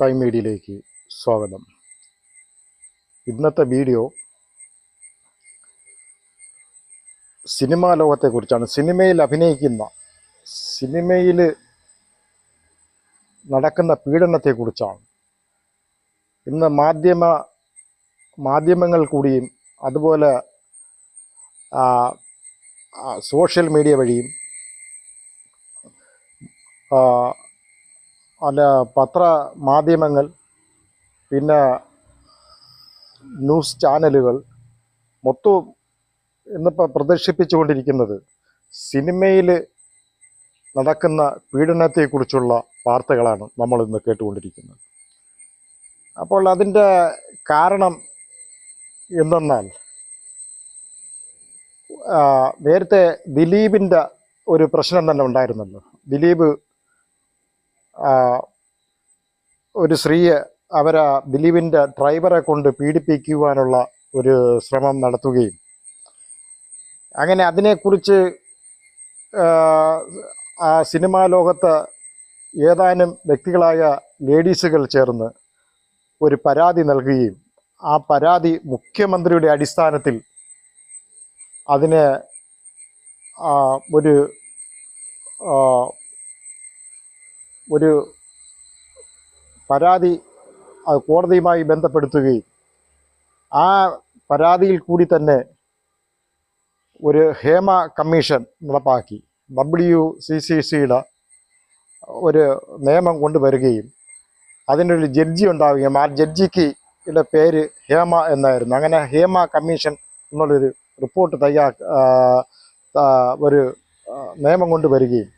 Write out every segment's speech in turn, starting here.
Time മീഡിയയിലേക്ക് സ്വാഗതം. ഇന്നത്തെ വീഡിയോ സിനിമാ ലോകത്തെക്കുറിച്ചാണ്. സിനിമയിൽ അഭിനയിക്കുന്ന സിനിമയിൽ നടക്കുന്ന പീഡനത്തെക്കുറിച്ചാണ്. ഇന്ന് മാധ്യമ മാധ്യമങ്ങൾ കൂടിയും അതുപോലെ സോഷ്യൽ മീഡിയ വഴിയും അല്ല പത്ര മാധ്യമങ്ങൾ പിന്നെ ന്യൂസ് ചാനലുകൾ മൊത്തവും ഇന്നിപ്പോൾ പ്രദർശിപ്പിച്ചുകൊണ്ടിരിക്കുന്നത് സിനിമയിൽ നടക്കുന്ന പീഡനത്തെക്കുറിച്ചുള്ള വാർത്തകളാണ് നമ്മൾ ഇന്ന് കേട്ടുകൊണ്ടിരിക്കുന്നത്. അപ്പോൾ അതിന്റെ കാരണം എന്തെന്നാൽ നേരത്തെ ദിലീപിന്റെ ഒരു പ്രശ്നം തന്നെ ഉണ്ടായിരുന്നല്ലോ. ദിലീപ് ഒരു സ്ത്രീയെ അവരാ ദിലീപിന്റെ ഡ്രൈവറെ കൊണ്ട് പീഡിപ്പിക്കുവാനുള്ള ഒരു ശ്രമം നടത്തുകയും അങ്ങനെ അതിനെക്കുറിച്ച് ആ, സിനിമാ ലോകത്ത് ഏതാനും വ്യക്തികളായ ലേഡീസുകൾ ചേർന്ന് ഒരു പരാതി നൽകുകയും ആ പരാതി മുഖ്യമന്ത്രിയുടെ അടിസ്ഥാനത്തിൽ അതിന് ഒരു ഒരു പരാതി കോടതിയുമായി ബന്ധപ്പെടുത്തുകയും ആ പരാതിയിൽ കൂടി തന്നെ ഒരു ഹേമ കമ്മീഷൻ നടപ്പാക്കി. ഡബ്ല്യു സി സി സിയുടെ ഒരു നിയമം കൊണ്ടുവരികയും അതിനൊരു ജഡ്ജി ഉണ്ടാവുകയും ആ ജഡ്ജിക്ക് യുടെ പേര് ഹേമ എന്നായിരുന്നു. അങ്ങനെ ഹേമ കമ്മീഷൻ എന്നുള്ളൊരു റിപ്പോർട്ട് തയ്യാ ഒരു നിയമം കൊണ്ടുവരികയും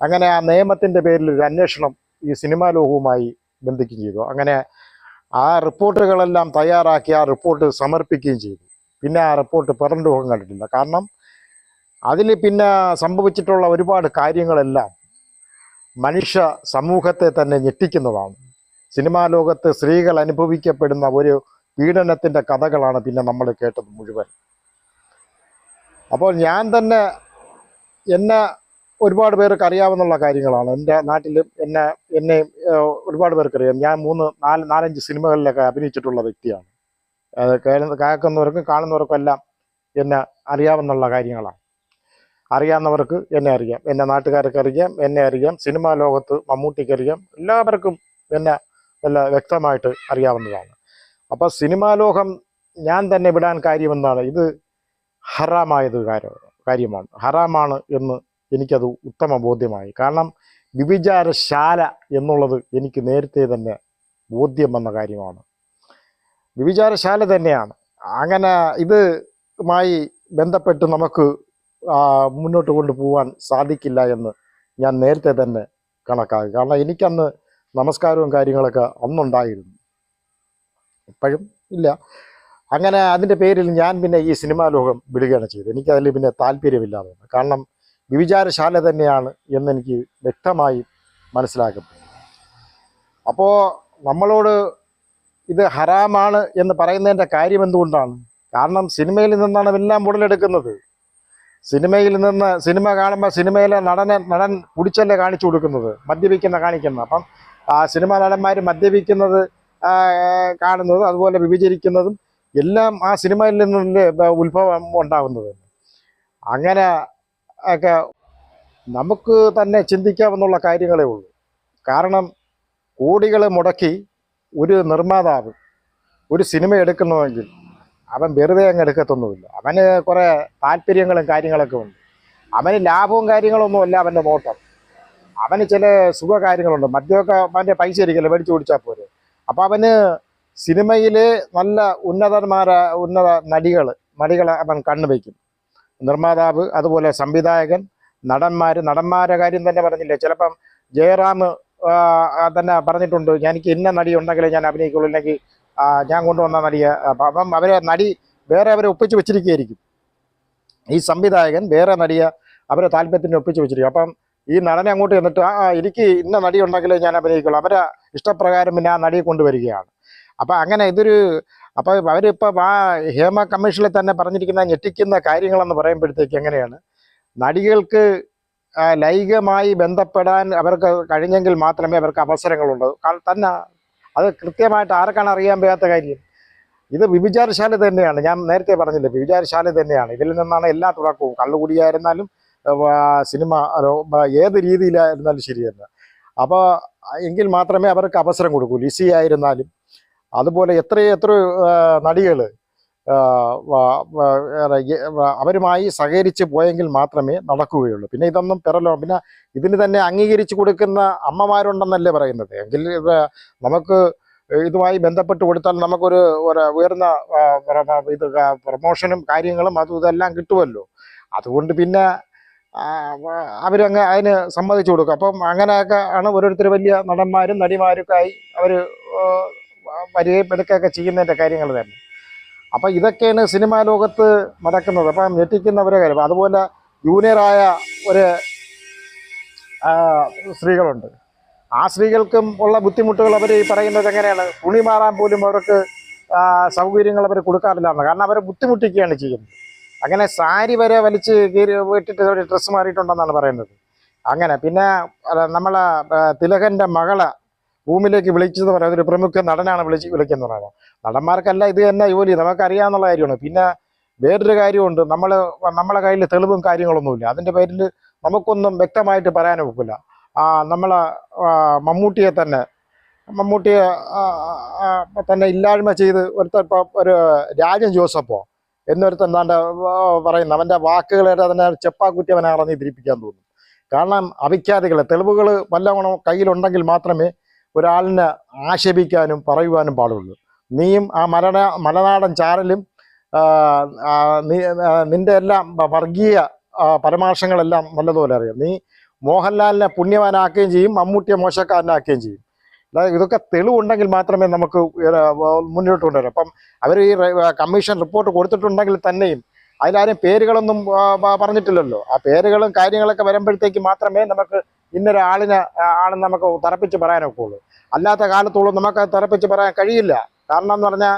അങ്ങനെ ആ നിയമത്തിന്റെ പേരിൽ ഒരു അന്വേഷണം ഈ സിനിമാ ലോകവുമായി ബന്ധിക്കുകയും ചെയ്തു. അങ്ങനെ ആ റിപ്പോർട്ടുകളെല്ലാം തയ്യാറാക്കി ആ റിപ്പോർട്ട് സമർപ്പിക്കുകയും ചെയ്തു. പിന്നെ ആ റിപ്പോർട്ട് പുറം ലോകം കണ്ടിട്ടില്ല. കാരണം അതിൽ പിന്നെ സംഭവിച്ചിട്ടുള്ള ഒരുപാട് കാര്യങ്ങളെല്ലാം മനുഷ്യ സമൂഹത്തെ തന്നെ ഞെട്ടിക്കുന്നതാണ്. സിനിമാ ലോകത്ത് സ്ത്രീകൾ അനുഭവിക്കപ്പെടുന്ന ഒരു പീഡനത്തിന്റെ കഥകളാണ് പിന്നെ നമ്മൾ കേട്ടത് മുഴുവൻ. അപ്പോൾ ഞാൻ തന്നെ എന്നെ ഒരുപാട് പേർക്ക് അറിയാവുന്നുള്ള കാര്യങ്ങളാണ്. എന്റെ നാട്ടിൽ എന്നെ എന്നെ ഒരുപാട് പേർക്ക് അറിയാം. ഞാൻ മൂന്ന് നാല് നാലഞ്ച് സിനിമകളിലൊക്കെ അഭിനയിച്ചിട്ടുള്ള വ്യക്തിയാണ്. കേൾക്കുന്നവർക്കും കാണുന്നവർക്കും എല്ലാം എന്നെ അറിയാവുന്നുള്ള കാര്യങ്ങളാണ്. അറിയാവുന്നവർക്ക് എന്നെ അറിയാം. എന്റെ നാട്ടുകാർക്ക് അറിയാം എന്നെ അറിയാം. സിനിമാ ലോകത്ത് മമ്മൂട്ടിക്ക് അറിയാം. എല്ലാവർക്കും എന്നെ നല്ല വ്യക്തമായിട്ട് അറിയാവുന്നതാണ്. അപ്പോൾ സിനിമാ ലോകം ഞാൻ തന്നെ വിടാൻ കാര്യമെന്നാണ്. ഇത് ഹറാമായത് കാര്യം കാര്യമാണ്. ഹറാമാണ് എന്ന് എനിക്കത് ഉത്തമ ബോധ്യമായി. കാരണം വിവിചാരശാല എന്നുള്ളത് എനിക്ക് നേരത്തെ തന്നെ ബോധ്യം വന്ന കാര്യമാണ്. വിവിചാരശാല തന്നെയാണ്. അങ്ങനെ ഇതുമായി ബന്ധപ്പെട്ട് നമുക്ക് മുന്നോട്ട് കൊണ്ടുപോകാൻ സാധിക്കില്ല എന്ന് ഞാൻ നേരത്തെ തന്നെ കണക്കാക്കി. കാരണം എനിക്കന്ന് നമസ്കാരവും കാര്യങ്ങളൊക്കെ അന്നുണ്ടായിരുന്നു. ഇപ്പോഴും ഇല്ല. അങ്ങനെ അതിന്റെ പേരിൽ ഞാൻ പിന്നെ ഈ സിനിമാ ലോകം വിടുകയാണ് ചെയ്തത്. എനിക്കതിൽ പിന്നെ താല്പര്യമില്ലാതെ കാരണം വിചാരശാല തന്നെയാണ് എന്നെനിക്ക് വ്യക്തമായി മനസ്സിലാക്കും അപ്പോൾ നമ്മളോട് ഇത് ഹറാമാണ് എന്ന് പറയുന്നതിന്റെ കാര്യം എന്തുകൊണ്ടാണ്? കാരണം സിനിമയിൽ നിന്നാണ് എല്ലാം ഉടലെടുക്കുന്നത്. സിനിമയിൽ നിന്ന് സിനിമ കാണുമ്പോൾ സിനിമയിലെ നടനെ നടൻ കുടിച്ചല്ലേ കാണിച്ചു കൊടുക്കുന്നത്? മദ്യപിക്കുന്ന കാണിക്കുന്നത് അപ്പം ആ സിനിമാ നടന്മാർ മദ്യപിക്കുന്നത് കാണുന്നത് അതുപോലെ വിഭജിക്കുന്നതും എല്ലാം ആ സിനിമയിൽ നിന്നല്ലേ ഉത്ഭവം ഉണ്ടാകുന്നത് അങ്ങനെ ഒക്കെ നമുക്ക് തന്നെ ചിന്തിക്കാമെന്നുള്ള കാര്യങ്ങളേ ഉള്ളൂ. കാരണം കോടികൾ മുടക്കി ഒരു നിർമ്മാതാവ് ഒരു സിനിമ എടുക്കണമെങ്കിൽ അവൻ വെറുതെ അങ്ങ് എടുക്കത്തൊന്നുമില്ല. അവന് കുറേ താല്പര്യങ്ങളും കാര്യങ്ങളൊക്കെ ഉണ്ട്. അവന് ലാഭവും കാര്യങ്ങളൊന്നുമല്ല അവന്റെ നോട്ടം. അവന് ചില സുഖകാര്യങ്ങളുണ്ട്. മദ്യമൊക്കെ അവന്റെ പൈസ ഇരിക്കില്ല മേടിച്ച് കുടിച്ചാൽ പോരെ. അപ്പോൾ അവന് സിനിമയിൽ നല്ല ഉന്നതന്മാരായ ഉന്നത നടികൾ നടികളെ അവൻ കണ്ണുവയ്ക്കും നിർമ്മാതാവ് അതുപോലെ സംവിധായകൻ നടന്മാർ നടന്മാരെ കാര്യം തന്നെ പറഞ്ഞില്ലേ? ചിലപ്പം ജയറാം തന്നെ പറഞ്ഞിട്ടുണ്ട് എനിക്ക് ഇന്ന നടി ഉണ്ടെങ്കിലേ ഞാൻ അഭിനയിക്കുള്ളൂ. ഇല്ലെങ്കിൽ ഞാൻ കൊണ്ടുവന്ന നടിയെ. അപ്പം അവരെ നടി വേറെ അവരെ ഒപ്പിച്ച് വെച്ചിരിക്കുകയായിരിക്കും. ഈ സംവിധായകൻ വേറെ നടിയെ അവരെ താല്പര്യത്തിന് ഒപ്പിച്ച് വെച്ചിരിക്കും. അപ്പം ഈ നടനെ അങ്ങോട്ട് ചെന്നിട്ട് ആ, എനിക്ക് ഇന്ന നടി ഉണ്ടെങ്കിലേ ഞാൻ അഭിനയിക്കുള്ളൂ. അവരെ ഇഷ്ടപ്രകാരം പിന്നെ ആ നടിയെ കൊണ്ടുവരികയാണ്. അപ്പം അങ്ങനെ ഇതൊരു അപ്പോൾ അവരിപ്പോൾ ആ ഹേമ കമ്മീഷനിൽ തന്നെ പറഞ്ഞിരിക്കുന്ന ഞെട്ടിക്കുന്ന കാര്യങ്ങളെന്ന് പറയുമ്പോഴത്തേക്ക് എങ്ങനെയാണ്? നടികൾക്ക് ലൈംഗികമായി ബന്ധപ്പെടാൻ അവർക്ക് കഴിഞ്ഞെങ്കിൽ മാത്രമേ അവർക്ക് അവസരങ്ങളുള്ളൂ. തന്നെ അത് കൃത്യമായിട്ട് ആർക്കാണ് അറിയാൻ വയ്യാത്ത കാര്യം? ഇത് വിഭിചാരശാല തന്നെയാണ്. ഞാൻ നേരത്തെ പറഞ്ഞില്ലേ വിഭിചാരശാല തന്നെയാണ്. ഇതിൽ നിന്നാണ് എല്ലാ തുടക്കവും. കള്ളുകുടിയായിരുന്നാലും സിനിമ ഏത് രീതിയിലായിരുന്നാലും ശരിയെന്ന്. അപ്പോൾ എങ്കിൽ മാത്രമേ അവർക്ക് അവസരം കൊടുക്കൂ. ലിസി ആയിരുന്നാലും അതുപോലെ എത്രയോ എത്രയോ നടികൾ അവരുമായി സഹകരിച്ച് പോയെങ്കിൽ മാത്രമേ നടക്കുകയുള്ളൂ. പിന്നെ ഇതൊന്നും പിറലോ പിന്നെ ഇതിന് തന്നെ അംഗീകരിച്ച് കൊടുക്കുന്ന അമ്മമാരുണ്ടെന്നല്ലേ പറയുന്നത്? എങ്കിൽ നമുക്ക് ഇതുമായി ബന്ധപ്പെട്ട് കൊടുത്താൽ നമുക്കൊരു ഉയർന്ന ഇത് പ്രൊമോഷനും കാര്യങ്ങളും അതും ഇതെല്ലാം കിട്ടുമല്ലോ അതുകൊണ്ട് പിന്നെ അവരങ്ങ് അതിന് സമ്മതിച്ചു കൊടുക്കും. അപ്പം അങ്ങനെയൊക്കെ ആണ് ഓരോരുത്തർ വലിയ നടന്മാരും നടിമാരൊക്കെ ആയി അവർ വരികയും എടുക്കുകയൊക്കെ ചെയ്യുന്നതിന്റെ കാര്യങ്ങൾ തന്നെ. അപ്പം ഇതൊക്കെയാണ് സിനിമാ ലോകത്ത് നടക്കുന്നത്. അപ്പം ഞെട്ടിക്കുന്നവരെ കാര്യം. അതുപോലെ ജൂനിയറായ ഒരു സ്ത്രീകളുണ്ട്. ആ സ്ത്രീകൾക്കും ഉള്ള ബുദ്ധിമുട്ടുകൾ അവർ ഈ പറയുന്നത് എങ്ങനെയാണ്? തുണി മാറാൻ പോലും അവർക്ക് സൗകര്യങ്ങൾ അവർ കൊടുക്കാറില്ല കാരണം അവരെ ബുദ്ധിമുട്ടിക്കുകയാണ് ചെയ്യുന്നത്. അങ്ങനെ സാരി വരെ വലിച്ച് കീറി വീട്ടിട്ട് ഒരു ഡ്രസ്സ് മാറിയിട്ടുണ്ടെന്നാണ് പറയുന്നത്. അങ്ങനെ പിന്നെ നമ്മളെ തിലകന്റെ മകളെ റൂമിലേക്ക് വിളിച്ചത് പറയുന്നത് ഒരു പ്രമുഖ നടനാണ് വിളിച്ച് വിളിക്കുന്നത് പറയുന്നത് നടന്മാർക്കല്ല ഇത് തന്നെ ജോലി നമുക്കറിയാവുന്ന കാര്യമാണ്. പിന്നെ വേറൊരു കാര്യമുണ്ട്. നമ്മൾ നമ്മളെ കയ്യിൽ തെളിവും കാര്യങ്ങളൊന്നുമില്ല. അതിന്റെ പേരിൽ നമുക്കൊന്നും വ്യക്തമായിട്ട് പറയാൻ ഒക്കില്ല. നമ്മളെ മമ്മൂട്ടിയെ തന്നെ മമ്മൂട്ടിയെ തന്നെ ഇല്ലായ്മ ചെയ്ത് ഒരുത്ത ഒരു രാജൻ ജോസഫോ എന്നൊരുത്തൻ എന്താണ്ട് പറയുന്നത് അവന്റെ വാക്കുകളെ തന്നെ ചെപ്പാക്കുറ്റി അവനെ അറിഞ്ഞ് തിരിപ്പിക്കാൻ തോന്നും കാരണം അവിഖ്യാതികൾ തെളിവുകൾ വല്ലവണ്ണം കയ്യിലുണ്ടെങ്കിൽ മാത്രമേ ഒരാളിനെ ആക്ഷേപിക്കാനും പറയുവാനും പാടുള്ളൂ. നീയും ആ മലന മലനാടൻ ചാരലും നിന്റെ എല്ലാം വർഗീയ പരാമർശങ്ങളെല്ലാം നല്ലതുപോലെ അറിയാം. നീ മോഹൻലാലിനെ പുണ്യവാനാക്കുകയും ചെയ്യും മമ്മൂട്ടിയെ മോശക്കാരനാക്കുകയും ചെയ്യും. അതായത് ഇതൊക്കെ തെളിവുണ്ടെങ്കിൽ മാത്രമേ നമുക്ക് മുന്നോട്ട് കൊണ്ടുവരാം. അപ്പം അവർ ഈ കമ്മീഷൻ റിപ്പോർട്ട് കൊടുത്തിട്ടുണ്ടെങ്കിൽ തന്നെയും അതിലാരും പേരുകളൊന്നും പറഞ്ഞിട്ടില്ലല്ലോ. ആ പേരുകളും കാര്യങ്ങളൊക്കെ വരുമ്പോഴത്തേക്ക് മാത്രമേ നമുക്ക് ഇന്നൊരാളിനെ ആണെന്ന് നമുക്ക് തറപ്പിച്ച് പറയാനൊക്കെ ഉള്ളു. അല്ലാത്ത കാലത്തോളം നമുക്ക് തറപ്പിച്ച് പറയാൻ കഴിയില്ല. കാരണം എന്ന് പറഞ്ഞാൽ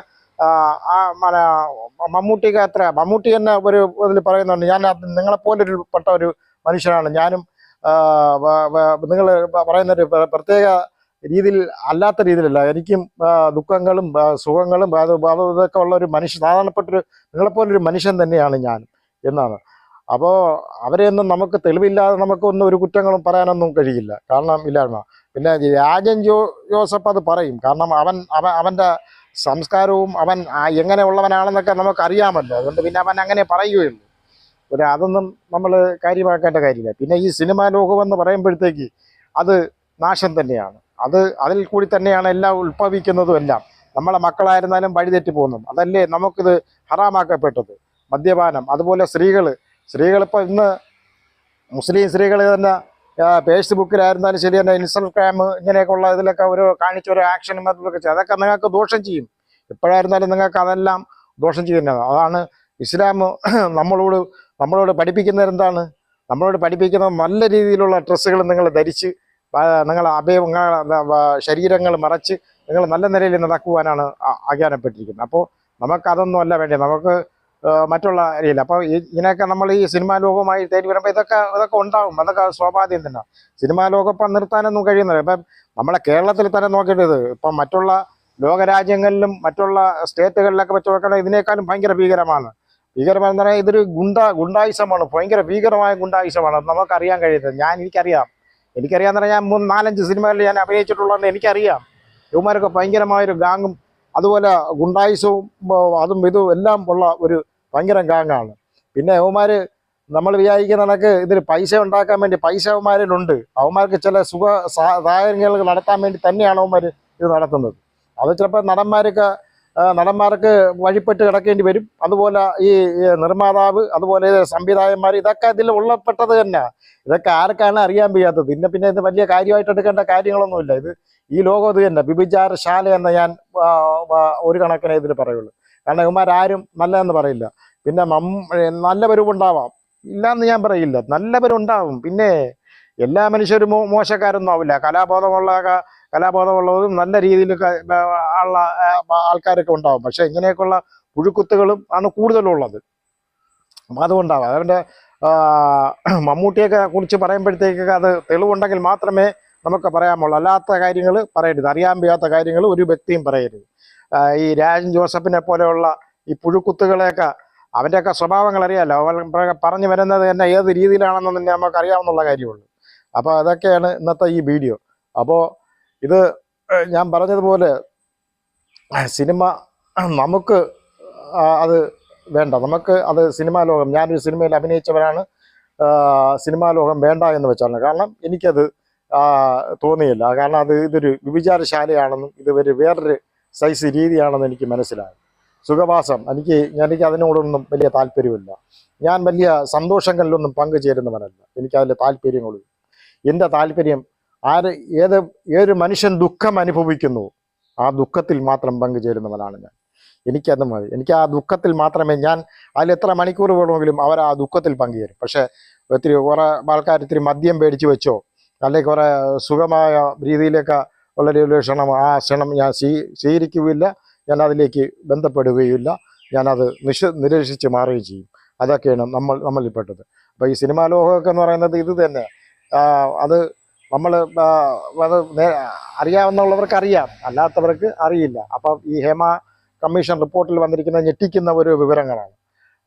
മമ്മൂട്ടിക്ക് അത്ര മമ്മൂട്ടി തന്നെ ഒരു ഇതിൽ പറയുന്നുണ്ട് ഞാൻ നിങ്ങളെപ്പോലെ ഒരു പെട്ട ഒരു മനുഷ്യനാണ്. ഞാനും നിങ്ങൾ പറയുന്നൊരു പ്രത്യേക രീതിയിൽ അല്ലാത്ത രീതിയിലല്ല. എനിക്കും ദുഃഖങ്ങളും സുഖങ്ങളും അത് അതൊക്കെ ഉള്ള ഒരു മനുഷ്യൻ സാധാരണപ്പെട്ടൊരു നിങ്ങളെപ്പോലൊരു മനുഷ്യൻ തന്നെയാണ് ഞാൻ എന്നാണ്. അപ്പോൾ അവരെയൊന്നും നമുക്ക് തെളിവില്ലാതെ നമുക്കൊന്നും ഒരു കുറ്റങ്ങളും പറയാനൊന്നും കഴിയില്ല. കാരണം ഇല്ലായ്മ. പിന്നെ രാജൻ ജോ ജോസഫ് അത് പറയും. കാരണം അവൻ അവൻ അവന്റെ സംസ്കാരവും അവൻ എങ്ങനെ എങ്ങനെയുള്ളവനാണെന്നൊക്കെ നമുക്ക് അറിയാമല്ലോ അതുകൊണ്ട് പിന്നെ അവൻ അങ്ങനെ പറയുകയുള്ളൂ. പിന്നെ അതൊന്നും നമ്മൾ കാര്യമാക്കേണ്ട കാര്യമില്ല. പിന്നെ ഈ സിനിമാ ലോകമെന്ന് പറയുമ്പോഴത്തേക്ക് അത് നാശം തന്നെയാണ്. അത് അതിൽ കൂടി തന്നെയാണ് എല്ലാം ഉത്ഭവിക്കുന്നതും എല്ലാം. നമ്മളെ മക്കളായിരുന്നാലും വഴിതെറ്റി പോകുന്നു അതല്ലേ നമുക്കിത് ഹറാമാക്കപ്പെട്ടത്. മദ്യപാനം. അതുപോലെ സ്ത്രീകൾ സ്ത്രീകളിപ്പോൾ ഇന്ന് മുസ്ലിം സ്ത്രീകൾ തന്നെ ഫേസ്ബുക്കിലായിരുന്നാലും ശരി തന്നെ ഇൻസ്റ്റഗ്രാം ഇങ്ങനെയൊക്കെ ഉള്ള ഇതിലൊക്കെ ഒരു കാണിച്ച ഒരു ആക്ഷനും അതൊക്കെ ചെയ്യും. അതൊക്കെ നിങ്ങൾക്ക് ദോഷം ചെയ്യും. എപ്പോഴായിരുന്നാലും നിങ്ങൾക്ക് അതെല്ലാം ദോഷം ചെയ്യുന്നത് അതാണ് ഇസ്ലാം നമ്മളോട് നമ്മളോട് പഠിപ്പിക്കുന്നത് എന്താണ്? നമ്മളോട് പഠിപ്പിക്കുന്നത് നല്ല രീതിയിലുള്ള ഡ്രസ്സുകൾ നിങ്ങൾ ധരിച്ച് നിങ്ങൾ അഭയങ്ങൾ ശരീരങ്ങൾ മറച്ച് നിങ്ങൾ നല്ല നിലയിൽ നടക്കുവാനാണ് ആഖ്യാനപ്പെട്ടിരിക്കുന്നത്. അപ്പോൾ നമുക്കതൊന്നും അല്ല വേണ്ടത്. നമുക്ക് മറ്റുള്ള രീതിയിൽ അപ്പോൾ ഇതിനൊക്കെ നമ്മൾ ഈ സിനിമാ ലോകവുമായി തേടി വരുമ്പോൾ ഇതൊക്കെ ഇതൊക്കെ ഉണ്ടാവും. അതൊക്കെ സ്വാഭാവികം തന്നെ. സിനിമാ ലോകം ഇപ്പം നിർത്താനൊന്നും കഴിയുന്നില്ല. ഇപ്പം നമ്മളെ കേരളത്തിൽ തന്നെ നോക്കേണ്ടത് ഇപ്പം മറ്റുള്ള ലോകരാജ്യങ്ങളിലും മറ്റുള്ള സ്റ്റേറ്റുകളിലൊക്കെ വെച്ച് നോക്കണേ ഇതിനേക്കാളും ഭയങ്കര ഭീകരമാണ്. ഭീകരമാണെന്ന് പറഞ്ഞാൽ ഇതൊരു ഗുണ്ട ഗുണ്ടായുസമാണ്. ഭയങ്കര ഭീകരമായ ഗുണ്ടായുസമാണ്. നമുക്കറിയാൻ കഴിയുന്നത്. ഞാൻ എനിക്കറിയാം. എനിക്കറിയാന്ന് പറഞ്ഞാൽ ഞാൻ മൂന്ന് നാലഞ്ച് സിനിമകളിൽ ഞാൻ അഭിനയിച്ചിട്ടുള്ളതുകൊണ്ട് എനിക്കറിയാം. ഇവന്മാരൊക്കെ ഭയങ്കരമായൊരു ഗാങ്ങും അതുപോലെ ഗുണ്ടായുസവും അതും ഇതും എല്ലാം ഉള്ള ഒരു ഭയങ്കര ഗാങ്ങാണ്. പിന്നെ അവന്മാർ നമ്മൾ വിചാരിക്കുന്ന കണക്ക് ഇതിൽ പൈസ ഉണ്ടാക്കാൻ വേണ്ടി പൈസ അവന്മാരിലുണ്ട്. അവന്മാർക്ക് ചില സുഖ സാഹചര്യങ്ങൾ നടത്താൻ വേണ്ടി തന്നെയാണ് അവന്മാർ ഇത് നടത്തുന്നത്. അത് ചിലപ്പോൾ നടന്മാർക്ക് നടന്മാർക്ക് വഴിപ്പെട്ട് കിടക്കേണ്ടി വരും. അതുപോലെ ഈ നിർമ്മാതാവ് അതുപോലെ സംവിധായകന്മാർ ഇതൊക്കെ ഇതിൽ ഉള്ളപ്പെട്ടത് തന്നെ. ഇതൊക്കെ ആർക്കാണ് അറിയാൻ വയ്യാത്തത്? പിന്നെ പിന്നെ ഇത് വലിയ കാര്യമായിട്ട് എടുക്കേണ്ട കാര്യങ്ങളൊന്നുമില്ല. ഇത് ഈ ലോകം ഇത് തന്നെ. വിഭിചാരശാല എന്ന് ഞാൻ ഒരു കണക്കിനെ ഇതിൽ പറയുള്ളൂ. കാരണം ഇവന്മാരാരും നല്ലതെന്ന് പറയില്ല. പിന്നെ മം നല്ലവരും ഉണ്ടാവാം ഇല്ലാന്ന് ഞാൻ പറയില്ല. നല്ല നല്ലവരുണ്ടാവും പിന്നെ എല്ലാ മനുഷ്യരും മോ മോശക്കാരൊന്നും ആവില്ല. കലാബോധമുള്ള കലാബോധമുള്ളവരും നല്ല രീതിയിൽ ഉള്ള ആൾക്കാരൊക്കെ ഉണ്ടാവും. പക്ഷെ ഇങ്ങനെയൊക്കെയുള്ള പുഴുക്കുത്തുകളും ആണ് കൂടുതലുള്ളത്. അപ്പം അതുകൊണ്ടാവാം. അതുകൊണ്ട് മമ്മൂട്ടിയൊക്കെ കുറിച്ച് പറയുമ്പോഴത്തേക്കൊക്കെ അത് തെളിവുണ്ടെങ്കിൽ മാത്രമേ നമുക്ക് പറയാമുള്ളൂ. അല്ലാത്ത കാര്യങ്ങൾ പറയരുത്. അറിയാൻ വയ്യാത്ത കാര്യങ്ങൾ ഒരു വ്യക്തിയും പറയരുത്. ഈ രാജൻ ജോസഫിനെ പോലെയുള്ള ഈ പുഴുക്കുത്തുകളെയൊക്കെ അവന്റെയൊക്കെ സ്വഭാവങ്ങൾ അറിയാമല്ലോ അവൻ പറഞ്ഞു വരുന്നത് തന്നെ ഏത് രീതിയിലാണെന്ന് തന്നെ നമുക്ക് അറിയാവുന്നുള്ള കാര്യമുള്ളൂ. അപ്പോൾ അതൊക്കെയാണ് ഇന്നത്തെ ഈ വീഡിയോ. അപ്പോൾ ഇത് ഞാൻ പറഞ്ഞതുപോലെ സിനിമ നമുക്ക് അത് വേണ്ട. നമുക്ക് അത് സിനിമാ ലോകം ഞാനൊരു സിനിമയിൽ അഭിനയിച്ചവരാണ് സിനിമാ ലോകം വേണ്ട എന്ന് വെച്ചാണ്. കാരണം എനിക്കത് തോന്നിയില്ല. കാരണം അത് ഇതൊരു വിഭിചാരശാലയാണെന്നും ഇത് ഒരു വേറൊരു സൈസ് രീതിയാണെന്ന് എനിക്ക് മനസ്സിലായി. സുഖവാസം. എനിക്ക് എനിക്ക് അതിനോടൊന്നും വലിയ താല്പര്യമില്ല. ഞാൻ വലിയ സന്തോഷങ്ങളിലൊന്നും പങ്കുചേരുന്നവനല്ല. എനിക്കതിൽ താല്പര്യങ്ങളും. എന്റെ താല്പര്യം ആര് ഏത് ഏതൊരു മനുഷ്യൻ ദുഃഖം അനുഭവിക്കുന്നു ആ ദുഃഖത്തിൽ മാത്രം പങ്കുചേരുന്നവനാണ് ഞാൻ. എനിക്കത് മതി. എനിക്ക് ആ ദുഃഖത്തിൽ മാത്രമേ ഞാൻ അതിൽ എത്ര മണിക്കൂർ വേണമെങ്കിലും അവർ ആ ദുഃഖത്തിൽ പങ്കുചേരും. പക്ഷേ ഒത്തിരി കുറേ ആൾക്കാർ ഇത്തിരി മദ്യം പേടിച്ച് വെച്ചോ അല്ലെങ്കിൽ കുറേ സുഖമായ രീതിയിലൊക്കെ ഉള്ളൊരു ക്ഷണം ആ ക്ഷണം ഞാൻ സ്വീ സ്വീകരിക്കുകയില്ല. ഞാൻ അതിലേക്ക് ബന്ധപ്പെടുകയില്ല ഞാനത് നിഷ നിരീക്ഷിച്ച് മാറുകയും ചെയ്യും. അതൊക്കെയാണ് നമ്മൾ നമ്മളിൽപ്പെട്ടത്. അപ്പോൾ ഈ സിനിമാ ലോകമൊക്കെ എന്ന് പറയുന്നത് ഇത് തന്നെ. അത് നമ്മൾ അത് അറിയാവുന്നവർക്ക് അറിയാം. അല്ലാത്തവർക്ക് അറിയില്ല. അപ്പം ഈ ഹേമ കമ്മീഷൻ റിപ്പോർട്ടിൽ വന്നിരിക്കുന്ന ഞെട്ടിക്കുന്ന ഒരു വിവരങ്ങളാണ്.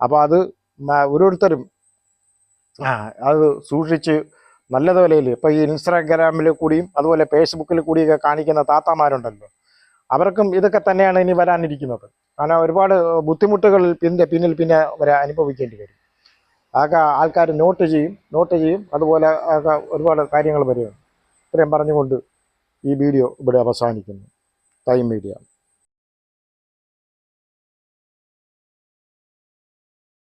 അപ്പോൾ അത് ഓരോരുത്തരും അത് സൂക്ഷിച്ച് നല്ല വിലയിൽ ഇപ്പോൾ ഈ ഇൻസ്റ്റാഗ്രാമിൽ കൂടിയും അതുപോലെ ഫേസ്ബുക്കിൽ കൂടിയൊക്കെ കാണിക്കുന്ന താത്താമാരുണ്ടല്ലോ. അവർക്കും ഇതൊക്കെ തന്നെയാണ് ഇനി വരാനിരിക്കുന്നത്. കാരണം ഒരുപാട് ബുദ്ധിമുട്ടുകൾ പിന്നെ പിന്നിൽ പിന്നെ വരെ അനുഭവിക്കേണ്ടി വരും. ആകെ ആൾക്കാർ നോട്ട് ചെയ്യും നോട്ട് ചെയ്യും അതുപോലെ ഒരുപാട് കാര്യങ്ങൾ വരും. ഇത്രയും പറഞ്ഞുകൊണ്ട് ഈ വീഡിയോ ഇവിടെ അവസാനിക്കുന്നു. Time media.